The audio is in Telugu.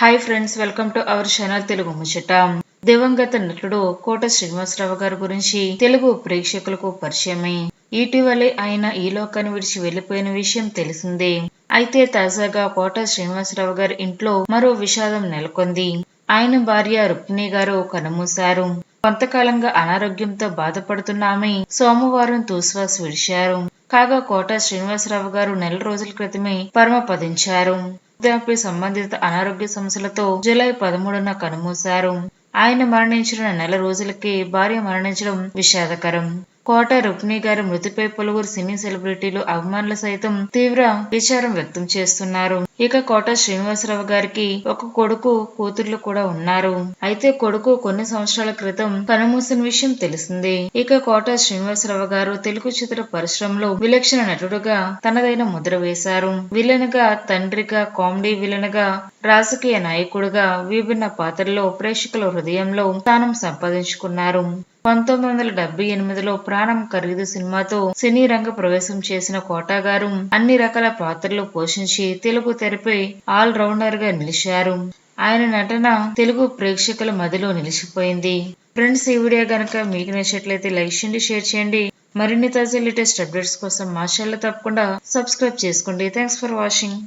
Hi friends welcome to our channel Telugu Muchata దివంగత నటుడు కోట శ్రీనివాసరావు గారి గురించి తెలుగు ప్రేక్షకులకు పరిచయమై. ఇటీవలే ఆయన ఈ లోకాన్ని విడిచి వెళ్ళిపోయిన విషయం తెలిసిందే. అయితే తాజాగా కోట శ్రీనివాసరావు గారి ఇంట్లో మరో విషాదం నెలకొంది. ఆయన భార్య రుక్మిణి గారు కనుమూశారు కొంతకాలంగా అనారోగ్యంతో బాధపడుతున్న ఆమె సోమవారం తూశ్వాస విడిచారు. కాగా కోట శ్రీనివాసరావు గారు నెల రోజుల క్రితమే పరమపదించారు. వృద్ధాప్య సంబంధిత అనారోగ్య సమస్యలతో జూలై పదమూడున కనుమూశారు. ఆయన మరణించిన నెల రోజులకే భార్య మరణించడం విషాదకరం. కోట రుక్ని గారి మృతిపై పలువురు సినీ సెలబ్రిటీలు అభిమానులు సైతం తీవ్ర విచారం వ్యక్తం చేస్తున్నారు. ఇక కోట శ్రీనివాసరావు గారికి ఒక కొడుకు కూతుర్లు కూడా ఉన్నారు. అయితే కొడుకు కొన్ని సంవత్సరాల క్రితం కనుమూసిన విషయం తెలిసింది. ఇక కోట శ్రీనివాసరావు గారు తెలుగు చిత్ర పరిశ్రమలో విలక్షణ నటుడుగా తనదైన ముద్ర వేశారు. విలన్గా తండ్రిగా కామెడీ విలన్గా రాజకీయ నాయకుడిగా విభిన్న పాత్రల్లో ప్రేక్షకుల హృదయంలో స్థానం సంపాదించుకున్నారు. పంతొమ్మిది వందల డెబ్బై ఎనిమిదిలో ప్రాణం ఖరీదు సినిమాతో సినీ రంగ ప్రవేశం చేసిన కోటా గారు అన్ని రకాల పాత్రలు పోషించి తెలుగు తెరపై ఆల్ రౌండర్గా నిలిచారు. ఆయన నటన తెలుగు ప్రేక్షకుల మదిలో నిలిచిపోయింది. ఫ్రెండ్స్ ఈ వీడియో గనక మీకు నచ్చినట్లయితే లైక్ చేయండి షేర్ చేయండి. మరిన్ని తాజా లేటెస్ట్ అప్డేట్స్ కోసం మా ఛానల్ తప్పకుండా సబ్స్క్రైబ్ చేసుకోండి. Thanks for watching